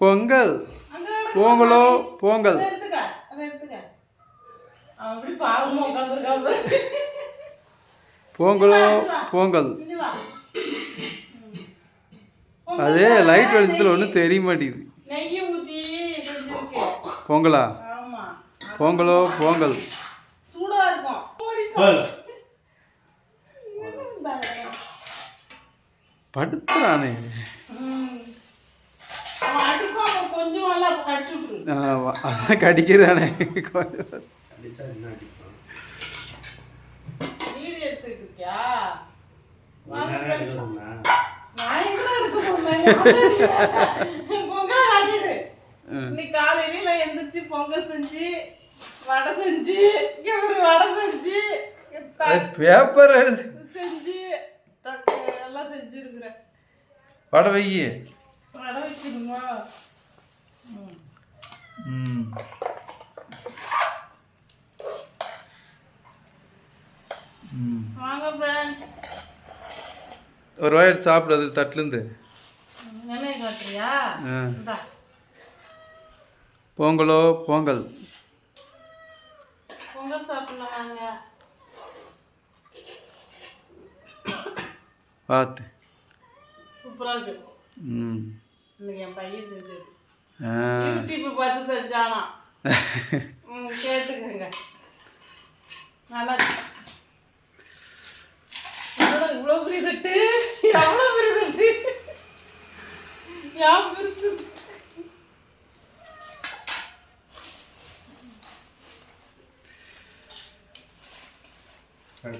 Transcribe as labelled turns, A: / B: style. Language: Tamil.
A: பொங்கல் பொங்கலோ
B: பாரு.
A: பொங்கல்
B: அதை அதே
A: லைட் வெளிச்சத்தில் ஒன்றும் தெரிய மாட்டேங்குது பொங்கலா?
B: ஆமா.
A: பொங்கலோ பொங்கல். படுத்துறானே. அதான் கடிக்கிறானே. கொஞ்சம்
B: பொங்கல் ஆட்டிடு இன்னைக்கு காலையில நான் எந்திரிச்சு பொங்கல் செஞ்சு வடை செஞ்சு ஒரு வடை செஞ்சு
A: பேப்பர் எழுது
B: செஞ்சு தக்கு எல்லாம் செஞ்சு இருக்கிறேன்
A: வடை வை
B: வடை வைக்கணுமா ம். வாங்க ஃப்ரெண்ட்ஸ்
A: ஒரு வாய் எடுத்து சாப்பிடு அது தட்டுலேருந்து பொங்கலோ பொங்கல்.
B: பொங்கல் சாப்பிடலாம் வாங்க
A: பார்த்து.
B: சூப்பரா இருக்கு.
A: ம்.
B: இன்னைக்கு என் பையன் செஞ்சது.
A: ஆ.
B: யூடியூப் பார்த்து செஞ்சானா? கேட்டுக்கோங்க. நல்லா இவ்வளோ பெரிய தட்டு எவ்வளோ பெரிய தட்டு Ya dursun.
C: Hadi.